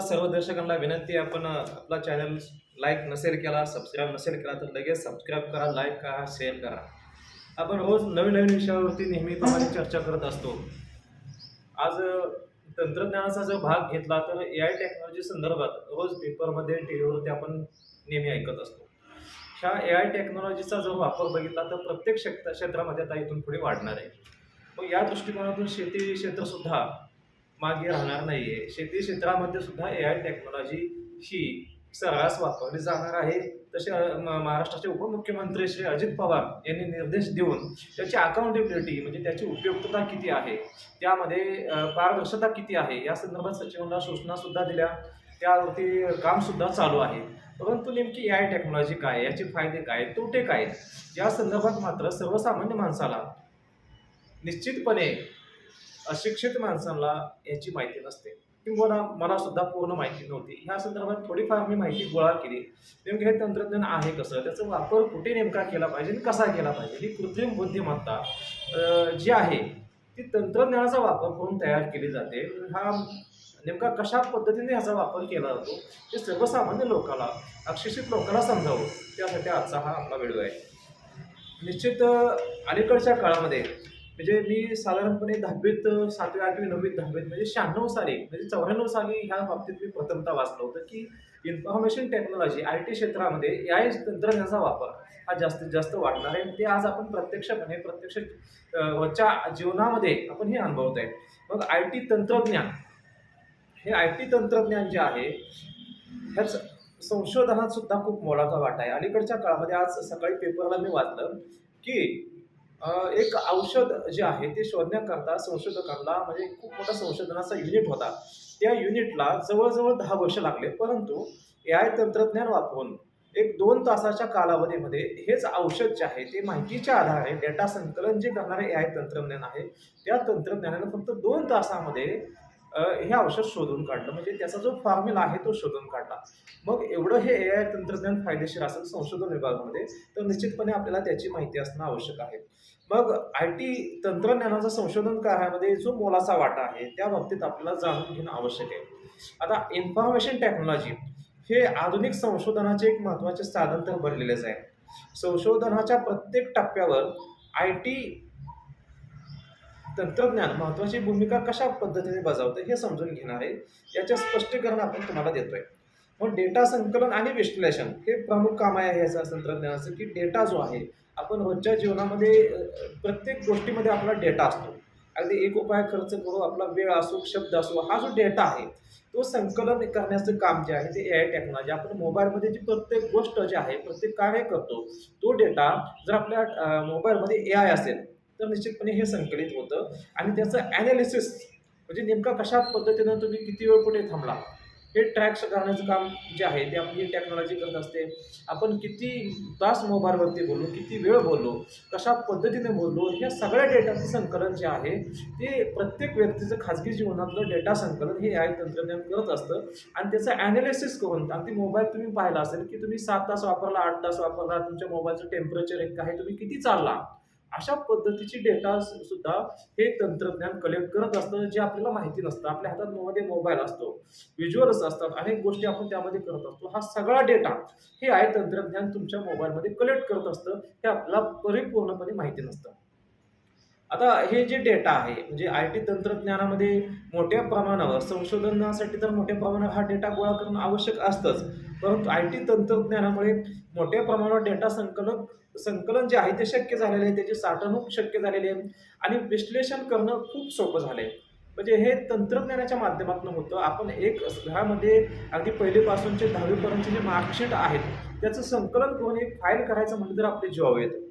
सर्व दर्शकांना विनंती आपण आपला चॅनल लाईक नसेल केला सबस्क्राईब नसेल केला तर लगेच सबस्क्राईब करा लाईक करा शेअर करा. आपण रोज नवीन नवीन विषयावरती नेहमीप्रमाणे चर्चा करत असतो. आज तंत्रज्ञानाचा जर भाग घेतला तर ए आय टेक्नॉलॉजी संदर्भात रोज पेपरमध्ये टी व्हीवरती आपण नेहमी ऐकत असतो. ह्या ए आय टेक्नॉलॉजीचा जर वापर बघितला तर प्रत्येक क्षेत्र क्षेत्रामध्ये आता इथून पुढे वाढणार आहे. मग या दृष्टिकोनातून शेती क्षेत्रसुद्धा मागे राहणार नाही आहे शेती क्षेत्रामध्ये सुद्धा ए आय टेक्नॉलॉजी ही सर्रास वापरली जाणार आहे. तसे म- महाराष्ट्राचे उपमुख्यमंत्री श्री अजित पवार यांनी निर्देश देऊन त्याची अकाउंटेबिलिटी म्हणजे त्याची उपयुक्तता किती आहे त्यामध्ये पारदर्शकता किती आहे या संदर्भात सचिवांना सूचना सुद्धा दिल्या. त्यावरती काम सुद्धा चालू आहे. परंतु नेमकी ए आय टेक्नॉलॉजी काय याचे फायदे काय तोटे काय आहेत? या संदर्भात मात्र सर्वसामान्य माणसाला निश्चितपणे अशिक्षित माणसांना याची माहिती नसते. किंवा मला सुद्धा पूर्ण माहिती नव्हती. ह्या संदर्भात थोडीफार मी माहिती गोळा केली. नेमकं हे तंत्रज्ञान आहे कसं? त्याचा वापर कुठे नेमका केला पाहिजे आणि कसा केला पाहिजे? ही कृत्रिम बुद्धिमत्ता जी आहे ती तंत्रज्ञानाचा वापर करून तयार केली जाते. हा नेमका कशा पद्धतीने ह्याचा वापर केला जातो? हे सर्वसामान्य लोकांना अशिक्षित लोकांना समजावं. त्यासाठी आजचा हा आपला व्हिडिओ आहे. निश्चित अलीकडच्या काळामध्ये म्हणजे मी साधारणपणे दहावीत सातवी आठवी नववीत दहावीत म्हणजे शहाण्णव साली म्हणजे चौऱ्याण्णव साली ह्या बाबतीत मी प्रथमता वाचलं होतं की इन्फॉर्मेशन टेक्नॉलॉजी आय टी क्षेत्रामध्ये या तंत्रज्ञानाचा वापर हा जास्तीत जास्त वाढणार आहे. ते आज आपण प्रत्यक्षपणे प्रत्यक्ष अं, रोजच्या जीवनामध्ये आपण हे अनुभवत आहे. मग आय टी तंत्रज्ञान हे आय टी तंत्रज्ञान जे आहे ह्याच संशोधनात सुद्धा खूप मोलाचा वाटा आहे. अलीकडच्या काळामध्ये आज सकाळी पेपरला मी वाचलं की एक औषध जे आहे ते शोधण्याकरता संशोधकांना म्हणजे खूप मोठा संशोधनाचा युनिट होता. त्या युनिटला जवळजवळ दहा वर्ष लागले परंतु ए आय तंत्रज्ञान वापरून एक दोन तासाच्या कालावधीमध्ये हेच औषध जे आहे ते माहितीच्या आधारे डेटा संकलन जे करणारे ए आय तंत्रज्ञान आहे त्या तंत्रज्ञानानं फक्त दोन तासामध्ये हे औषध शोधून काढलं. म्हणजे त्याचा जो फॉर्म्युला आहे तो शोधून काढला. मग एवढं हे ए आय तंत्रज्ञान फायदेशीर असेल संशोधन विभागामध्ये तर निश्चितपणे आपल्याला त्याची माहिती असणं आवश्यक आहे. मग आय टी तंत्रज्ञानाचा संशोधन कार्यामध्ये जो मोलाचा वाटा आहे त्या बाबतीत आपल्याला जाणून घेणं आवश्यक आहे. आता इन्फॉर्मेशन टेक्नॉलॉजी हे आधुनिक संशोधनाचे एक महत्त्वाचे साधन तर बनलेलेच आहे. संशोधनाच्या प्रत्येक टप्प्यावर आय टी तंत्रज्ञान महत्त्वाची भूमिका कशा पद्धतीने बजावतं हे समजून घेणार आहे. याचे स्पष्टीकरण आपण तुम्हाला देतोय. मग डेटा संकलन आणि विश्लेषण हे प्रमुख काम आहे याचा तंत्रज्ञानाचं की डेटा जो आहे आपण रोजच्या जीवनामध्ये प्रत्येक गोष्टीमध्ये आपला डेटा असतो. अगदी एक उपाय खर्च करू आपला वेळ असो शब्द असो हा जो डेटा आहे तो संकलन करण्याचं काम जे आहे ते ए आय टेक्नॉलॉजी आपण मोबाईलमध्ये जी प्रत्येक गोष्ट जी आहे प्रत्येक कार्य करतो तो डेटा जर आपल्या मोबाईलमध्ये ए आय असेल तर निश्चितपणे हे संकलित होतं. आणि त्याचं ॲनालिसिस म्हणजे नेमका कशा पद्धतीनं तुम्ही किती वेळ कुठे थांबला? हे ट्रॅक्स करण्याचं काम जे आहे ते आपली टेक्नॉलॉजी करत असते. आपण किती तास मोबाईलवरती बोललो किती वेळ बोललो कशा पद्धतीने बोललो ह्या सगळ्या डेटाचं संकलन जे आहे ते प्रत्येक व्यक्तीचं खाजगी जीवनातलं डेटा संकलन हे आय तंत्रज्ञान करत असतं. आणि त्याचं ॲनालिसिस करून अगदी मोबाईल तुम्ही पाहिला असेल की तुम्ही सात तास वापरला आठ तास वापरला तुमच्या मोबाईलचं टेम्परेचर एक आहे तुम्ही किती चालला? अशा पद्धतीची डेटा सुद्धा हे तंत्रज्ञान कलेक्ट करत असतं जे आपल्याला माहिती नसतं. आपल्या हातात मध्ये मोबाईल असतो व्हिज्युअल्स असतात अनेक गोष्टी आपण त्यामध्ये करत असतो. हा सगळा डेटा हे आहे तंत्रज्ञान तुमच्या मोबाईलमध्ये कलेक्ट करत असतं हे आपल्याला परिपूर्णपणे माहिती नसतं. आता हे जे डेटा आहे म्हणजे आय टी तंत्रज्ञानामध्ये मोठ्या प्रमाणावर संशोधनासाठी तर मोठ्या प्रमाणावर हा डेटा गोळा करणं आवश्यक असतंच. परंतु आय टी तंत्रज्ञानामुळे मोठ्या प्रमाणावर डेटा संकलन संकलन जे आहे ते शक्य झालेलं आहे त्याची साठवणूक शक्य झालेली आहे आणि विश्लेषण करणं खूप सोपं झालं आहे म्हणजे हे तंत्रज्ञानाच्या माध्यमातून होतं. आपण एक घरामध्ये अगदी पहिलीपासूनचे दहावीपर्यंतचे जे मार्कशीट आहेत त्याचं संकलन करून एक फाईल करायचं म्हणजे तर आपले जॉब येतं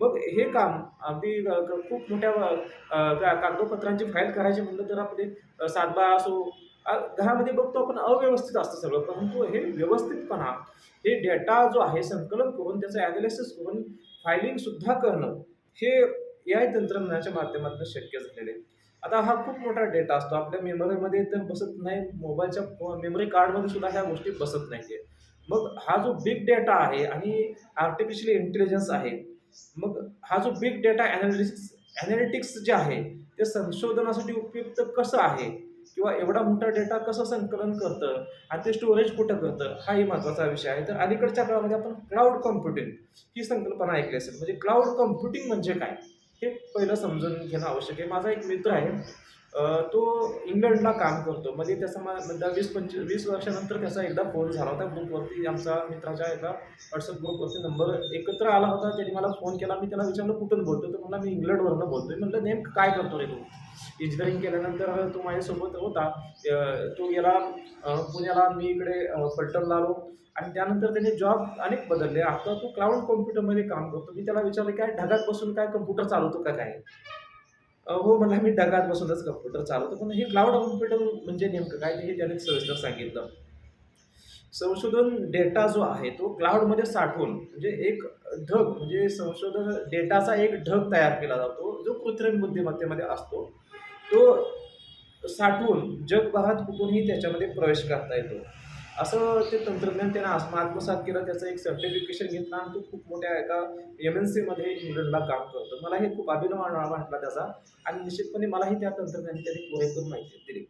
मग हे काम अगदी खूप मोठ्या कागदोपत्रांची कागदपत्रांची फाईल करायची म्हटलं तर आपले सातबा असो घरामध्ये बघतो आपण अव्यवस्थित असतं सगळं. परंतु हे व्यवस्थितपणा हे डेटा जो आहे संकलन करून त्याचं ॲनालिसिस करून फायलिंग सुद्धा करणं हे ए आय तंत्रज्ञानाच्या माध्यमातून शक्य झालेलं आहे. आता हा खूप मोठा डेटा असतो. आपल्या मेमरीमध्ये तर बसत नाही मोबाईलच्या मेमरी कार्डमध्ये सुद्धा ह्या गोष्टी बसत नाही मग हा जो बिग डेटा आहे आणि आर्टिफिशियल इंटेलिजन्स आहे मग हा जो बिग डेटा ॲनालिटिक्स ॲनालिटिक्स जे आहे ते संशोधनासाठी उपयुक्त कसं आहे? किंवा एवढा मोठा डेटा कसं संकलन करतं आणि ते स्टोरेज कुठं करतं हाही महत्त्वाचा विषय आहे. तर अलीकडच्या काळामध्ये आपण क्लाउड कॉम्प्युटिंग ही संकल्पना ऐकली असेल. म्हणजे क्लाउड कॉम्प्युटिंग म्हणजे काय? हे पहिलं समजून घेणं आवश्यक आहे. माझा एक मित्र आहे तो इंग्लंडला काम करतो. म्हणजे त्याचा मला वीस पंचवीस वीस वर्षानंतर त्याचा एकदा फोन झाला होता ग्रुपवरती. आमचा मित्राच्या एका व्हॉट्सअप ग्रुपवरती नंबर एकत्र आला होता. त्यांनी मला फोन केला. मी त्याला विचारलं कुठून बोलतो तर मला मी इंग्लंडवरनं बोलतोय. म्हणलं नेमकं काय करतो रे तू? इंजिनिअरिंग केल्यानंतर तो माझ्यासोबत होता. तो गेला पुण्याला. मी इकडे अं, फलटणला आलो. आणि त्यानंतर त्याने जॉब अनेक बदलले. आता तो क्लाउड कॉम्प्युटरमध्ये काम करतो. मी त्याला विचारलं काय ढगात बसून काय कम्प्युटर चालवतो का काय? हो म्हटलं मी ढगात बसूनच कम्प्युटर चालवतो. पण हे क्लाउड कॉम्प्युटर म्हणजे नेमकं काय हे त्याने सविस्तर सांगितलं. संशोधन डेटा जो आहे तो क्लाउडमध्ये साठवून म्हणजे एक ढग म्हणजे संशोधन डेटाचा एक ढग तयार केला जातो जो कृत्रिम बुद्धिमत्तेमध्ये असतो. तो साठवून जगभरात कुठूनही त्याच्यामध्ये प्रवेश करता येतो. असं ते तंत्रज्ञान त्यानं आत्म आत्मसात केलं त्याचं एक सर्टिफिकेशन घेतलं आणि तो खूप मोठ्या एका एम एन सीमध्ये इंग्लंडला काम करतो. मला हे खूप अभिमान वाटला त्याचा. आणि निश्चितपणे मलाही त्या तंत्रज्ञानाची त्याने पुरेपूर माहिती दिली.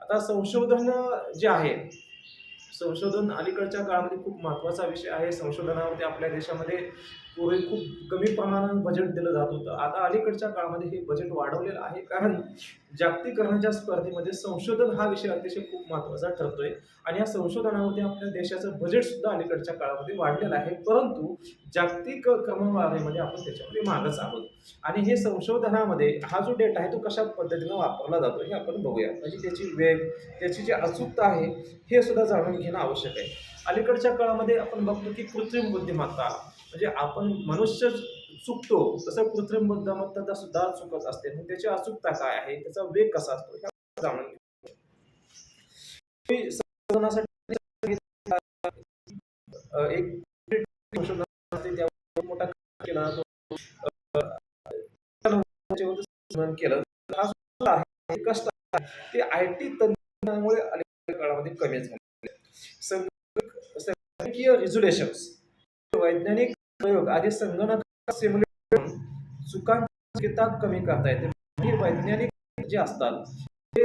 आता संशोधन जे आहे संशोधन अलीकडच्या काळामध्ये खूप महत्त्वाचा विषय आहे. संशोधनावरती आपल्या देशामध्ये पूर्वी खूप कमी प्रमाणात बजेट दिलं जात होतं. आता अलीकडच्या काळामध्ये हे बजेट वाढवलेलं आहे. कारण जागतिकरणाच्या स्पर्धेमध्ये संशोधन हा विषय अतिशय खूप महत्त्वाचा ठरतोय. आणि या संशोधनामध्ये आपल्या देशाचं बजेट सुद्धा अलीकडच्या काळामध्ये वाढलेलं आहे. परंतु जागतिक क्रमवारीमध्ये आपण त्याच्यामध्ये मागच आहोत. आणि हे संशोधनामध्ये हा जो डेटा आहे तो कशा पद्धतीनं वापरला जातो हे आपण बघूया. म्हणजे त्याची वेग त्याची जी अचूकता आहे हे सुद्धा जाणून घेणं आवश्यक आहे. अलीकडच्या काळामध्ये आपण बघतो की कृत्रिम बुद्धिमत्ता म्हणजे आपण मनुष्य चुकतो तसं कृत्रिम बुद्धिमत्ता सुद्धा चुकत असते मग त्याची अचूकता काय आहे त्याचा वेग कसा असतो जाणून एक मोठा केला केलं हा कष्ट ते आय टी तंत्रज्ञानामुळे अलीकडच्या काळामध्ये कमी झाले संगणकीय रिझोल्युशन्स वैज्ञानिक प्रयोग आधी संगणक सिम्युलेट चुकांची कमी करता येते. म्हणजे वैज्ञानिक जे असतात ते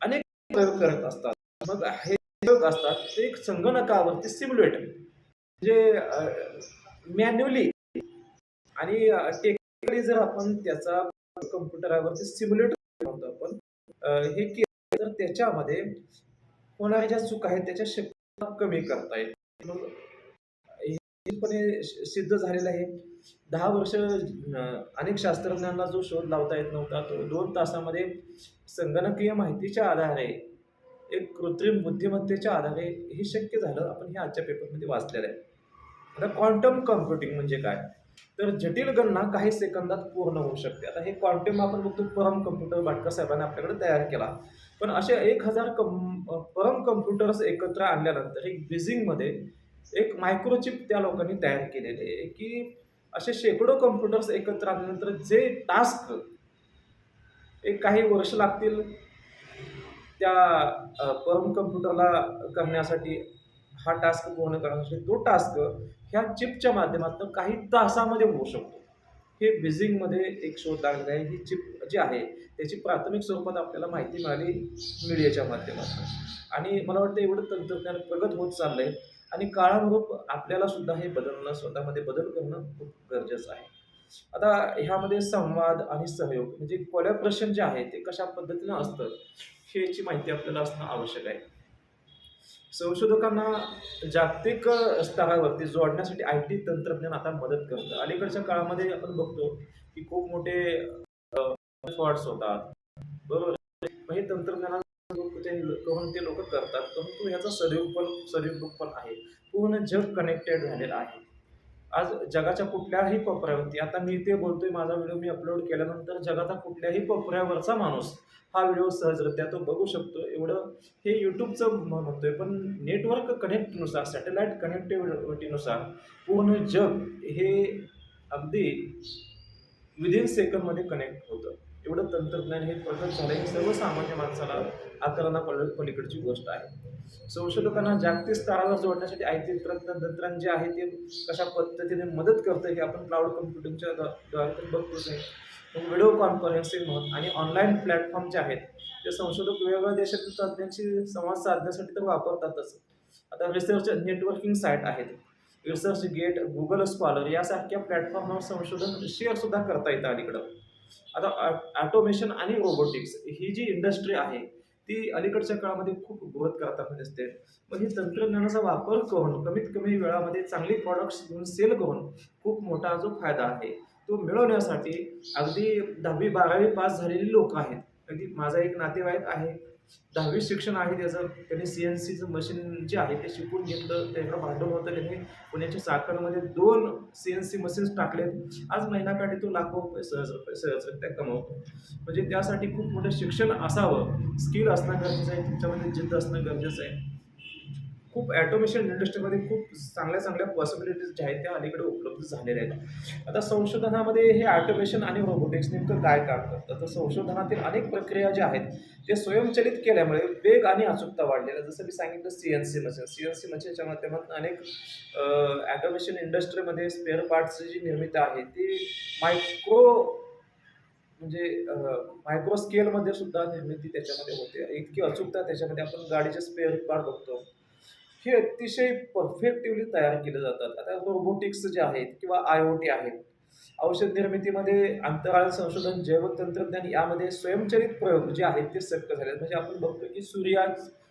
अनेक प्रयोग करत असतात. मग हे प्रयोग असतात ते एक संगणकावरती सिम्युलेट म्हणजे मॅन्युअली आणि टेक्निकली जर आपण त्याचा कम्प्युटरावरती सिम्युलेट करतो आपण हे केलं तर त्याच्यामध्ये होणाऱ्या ज्या चुका आहेत त्याच्या शक्यता कमी करता येईल मग सिद्ध झालेलं आहे. दहा वर्ष अनेक शास्त्रज्ञांना जो शोध लावता येत नव्हता तो दोन तासामध्ये संगणकीय माहितीच्या आधारे एक कृत्रिम बुद्धिमत्तेच्या आधारे हे शक्य झालं. आपण हे आजच्या पेपरमध्ये वाचलेलं आहे. आता क्वांटम कम्प्युटिंग म्हणजे काय? तर जटिल गणना काही सेकंदात पूर्ण होऊ शकते. आता हे क्वांटम आपण बघतो परम कम्प्युटर भाटकर साहेबांनी आपल्याकडे तयार केला. पण असे एक हजार कम परम कम्प्युटर्स एकत्र आणल्यानंतर एक बिझिंगमध्ये एक मायक्रोचिप त्या लोकांनी तयार केलेले आहे की असे शेकडो कम्प्युटर्स एकत्र आणल्यानंतर जे टास्क एक काही वर्ष लागतील त्या परम कम्प्युटरला करण्यासाठी हा टास्क पूर्ण करण्यासाठी तो टास्क ह्या चिपच्या माध्यमातून काही तासामध्ये होऊ शकतो. हे बिझिंगमध्ये एक शोध लागलेला आहे. ही चिप जी आहे त्याची प्राथमिक स्वरूपात आपल्याला माहिती मिळाली मीडियाच्या माध्यमातून. आणि मला वाटतं एवढं तंत्रज्ञान प्रगत होत चाललं आहे आणि काळानुरूप आपल्याला सुद्धा हे बदलणं स्वतःमध्ये बदल करणं खूप गरजेचं आहे. आता ह्यामध्ये संवाद आणि सहयोग म्हणजे कोलॅबरेशन जे आहे ते कशा पद्धतीनं असतं ह्याची माहिती आपल्याला असणं आवश्यक आहे. संशोधकांना जागतिक स्तरावरती जोडण्यासाठी आय टी तंत्रज्ञान आता मदत करतं. अलीकडच्या काळामध्ये आपण बघतो की खूप मोठे फ्रॉड्स होतात. बरोबर? हे ते लोक करतात परंतु ह्याचा सदुपयोग पण सदुपयोग पण आहे. पूर्ण जग कनेक्टेड झालेलं आहे. आज जगाच्या कुठल्याही कोपऱ्यावरती आता मी ते बोलतोय माझा व्हिडिओ मी अपलोड केल्यानंतर जगाचा कुठल्याही कोपऱ्यावरचा माणूस हा व्हिडिओ सहजरित्या तो बघू शकतो. एवढं हे यूट्यूबचं म्हणतोय पण नेटवर्क कनेक्टनुसार सॅटेलाईट कनेक्टिव्हिटीनुसार पूर्ण जग हे अगदी विदिन सेकंडमध्ये कनेक्ट होतं. एवढं तंत्रज्ञान हे प्रगत झालं हे सर्वसामान्य माणसाला आकारांना पल पलीकडची गोष्ट आहे. संशोधकांना जागतिक स्तरावर जोडण्यासाठी आय टी तंत्रज्ञान जे आहे ते कशा पद्धतीने मदत करतं हे आपण क्लाउड कम्प्युटिंगच्या द्वारे तर बघतोच आहे. मग व्हिडिओ कॉन्फरन्सिंग म्हणून आणि ऑनलाईन प्लॅटफॉर्म जे आहेत ते संशोधक वेगवेगळ्या देशातील तज्ज्ञांशी संवाद साधण्यासाठी तर वापरतातच. आता रिसर्च नेटवर्किंग साईट आहेत. रिसर्च गेट गुगल स्कॉलर यासारख्या प्लॅटफॉर्मवर संशोधन शेअर सुद्धा करता येतं अलीकडं. आता ऑटोमेशन आणि रोबोटिक्स ही जी इंडस्ट्री आहे ती अलीकडच्या काळामध्ये खूप ग्रोथ करताना दिसते मग हे तंत्रज्ञानाचा वापर करून कमीत कमी वेळामध्ये चांगली प्रॉडक्ट्स घेऊन सेल करून खूप मोठा जो फायदा आहे तो मिळवण्यासाठी अगदी दहावी बारावी पास झालेली लोक आहेत. अगदी माझा एक नातेवाईक आहे. दहावी शिक्षण आहे त्याचं त्यांनी सी एन सीचं मशीन जे आहे ते शिकून घेतलं त्यांना भांडवल होतं त्यांनी पुण्याच्या साखरमध्ये दोन सी एन सी मशीन्स टाकलेत. आज महिनाकाठी तो लाखो सहज सहज त्या कमवतो. म्हणजे त्यासाठी खूप मोठं शिक्षण असावं. स्किल असणं गरजेचं आहे त्याच्यामध्ये जिद्द असणं गरजेचं आहे. खूप ॲटोमेशन इंडस्ट्रीमध्ये खूप चांगल्या चांगल्या पॉसिबिलिटीज ज्या आहेत त्या अलीकडे उपलब्ध झालेल्या आहेत. आता संशोधनामध्ये हे ऑटोमेशन आणि रोबोटिक्स नेमकं काय काम करतं? तर संशोधनातील अनेक प्रक्रिया ज्या आहेत ते स्वयंचलित केल्यामुळे वेग आणि अचूकता वाढलेला जसं मी सांगितलं C N C machine. C N C मशीनच्या माध्यमातून अनेक ॲटोमेशन इंडस्ट्रीमध्ये स्पेअर पार्ट्सची जी निर्मिती आहे ती मायक्रो म्हणजे मायक्रो स्केलमध्ये सुद्धा निर्मिती त्याच्यामध्ये होते. इतकी अचूकता त्याच्यामध्ये आपण गाडीचे स्पेअर पार्ट बघतो. हे अतिशय परफेक्टिव्हली तयार केले जातात. आता रोबोटिक्स जे आहेत किंवा आय ओ टी आहेत औषध निर्मितीमध्ये अंतराळ संशोधन जैव तंत्रज्ञान यामध्ये स्वयंचलित प्रयोग जे आहेत ते शक्य झाले म्हणजे आपण बघतो की सूर्या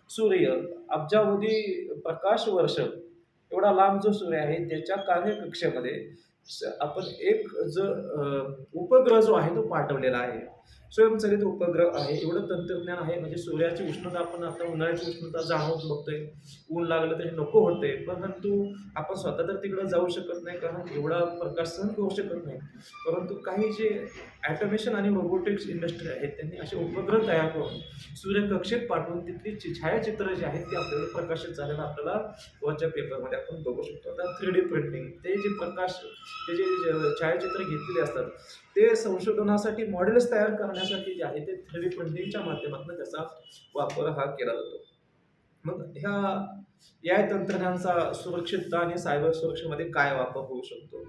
सूर्य अब्जावधी प्रकाश वर्ष एवढा लांब जो सूर्य आहे त्याच्या कार्यकक्षेमध्ये स- आपण एक जो उपग्रह जो आहे तो पाठवलेला आहे. स्वयंचलित उपग्रह आहे एवढं तंत्रज्ञान आहे म्हणजे सूर्याची उष्णता आपण आता उन्हाळ्याची उष्णता जाणवून बघतोय. ऊन लागलं तरी नको होते परंतु आपण स्वतः तर तिकडं जाऊ शकत नाही कारण एवढा प्रकाश सहन करू शकत नाही. परंतु काही जे ॲटोमेशन आणि रोबोटिक्स इंडस्ट्री आहेत त्यांनी असे उपग्रह तयार करून सूर्यकक्षेत पाठवून तिथली जी छायाचित्र जे आहेत ते आपल्याला प्रकाशित झालेलं आपल्याला वरच्या पेपरमध्ये आपण बघू शकतो. आता थ्री डी प्रिंटिंग ते जे प्रकाश ते जे छायाचित्र घेतलेले असतात ते संशोधनासाठी मॉडेल्स तयार करण्यासाठी जे आहे ते थ्री प्रिंटिंगच्या माध्यमातून त्याचा वापर हा केला जातो. मग ह्या या तंत्रज्ञानाचा सुरक्षितता आणि सायबर सुरक्षेमध्ये काय वापर होऊ शकतो?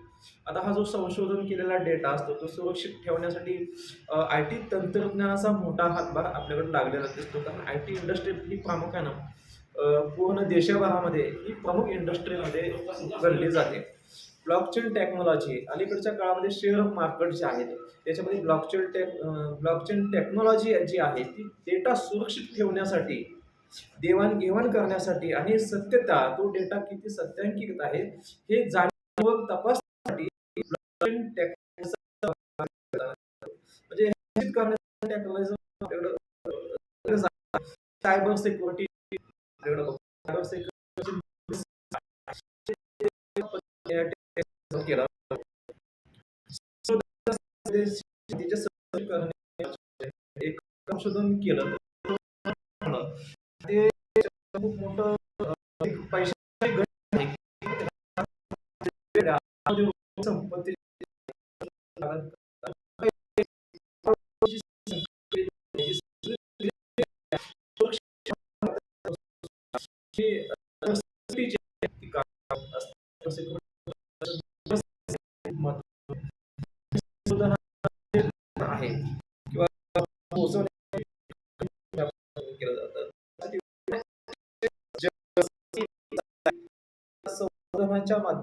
आता हा जो संशोधन केलेला डेटा असतो तो सुरक्षित ठेवण्यासाठी आय टी तंत्रज्ञानाचा मोठा हातभार आपल्याकडे लागलेला दिसतो. कारण आय टी इंडस्ट्री ही प्रामुख्यानं पूर्ण देशभरामध्ये ही प्रमुख इंडस्ट्रीमध्ये गणली जाते. ब्लॉकचेन टेक्नॉलॉजी अलीकडच्या काळामध्ये शेअर मार्केट जे आहेत त्याच्यामध्ये ब्लॉकचेन टेक ब्लॉकचेन टेक्नॉलॉजी जी आहे ती डेटा सुरक्षित ठेवण्यासाठी देवाणघेवाण करण्यासाठी आणि सत्यता तो डेटा किती सत्यांकित आहे हे जाणीव तपासण्यासाठी ब्लॉकचेन technology म्हणजे टेक्नॉलॉजी सायबर सिक्युरिटी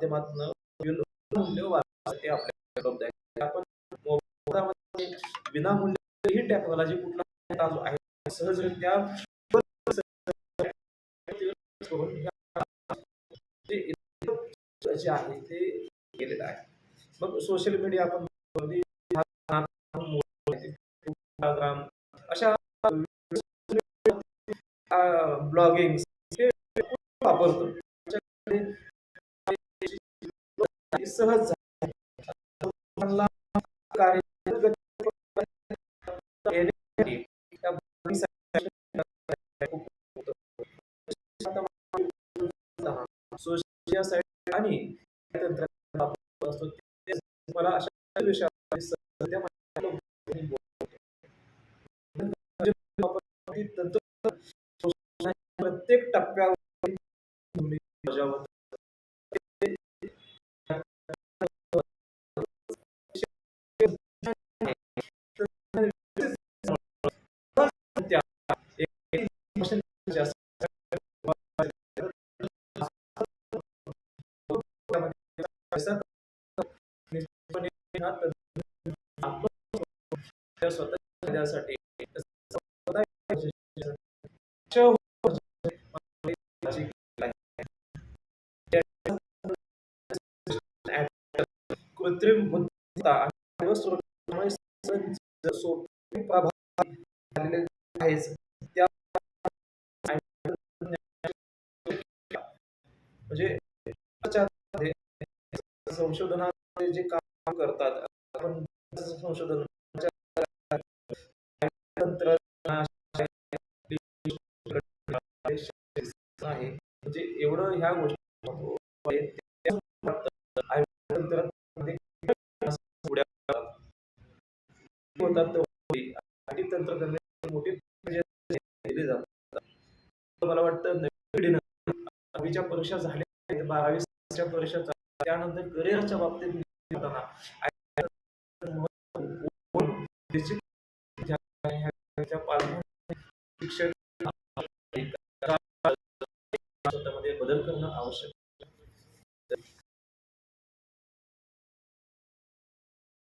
माध्यमातून मूल्य वाचण्यासाठी आपल्याला उपलब्ध आहे. आपण मोबाईलमध्ये विनामूल्य ही टेक्नॉलॉजी कुठला चालू आहे? सहजरित्या जे आहे ते केलेलं आहे. मग सोशल मीडिया आपण इंस्टाग्राम अशा ब्लॉगिंग हे वापरतो. सहज झाले. लोकांना कार्य येण्यासाठी त्या blogging खूप होतं. सोशल साईट आणि तंत्रज्ञान वापरत असतो ते मला अशा विषयावर सध्या माहिती बोलतो. म्हणजे तंत्रज्ञान प्रत्येक टप्प्यावर भूमिका बजावत पैसा निश्चितपणे हा तंत्रज्ञान आपण त्या स्वतःच्या फायद्यासाठी स्वतः जे बुद्धिमत्ता आणि सोपे झालेले आहेच. त्या म्हणजे संशोधनामध्ये जे काम करतात आपण संशोधन आहे म्हणजे एवढं ह्या गोष्टी तंत्रज्ञानामध्ये पुढे होतात आणि तंत्रज्ञान मोठी दिली जातात मला वाटतं नवीन दहावीच्या परीक्षा झाल्या बारावीच्या परीक्षा झाल्या. त्यानंतर करिअरच्या बाबतीत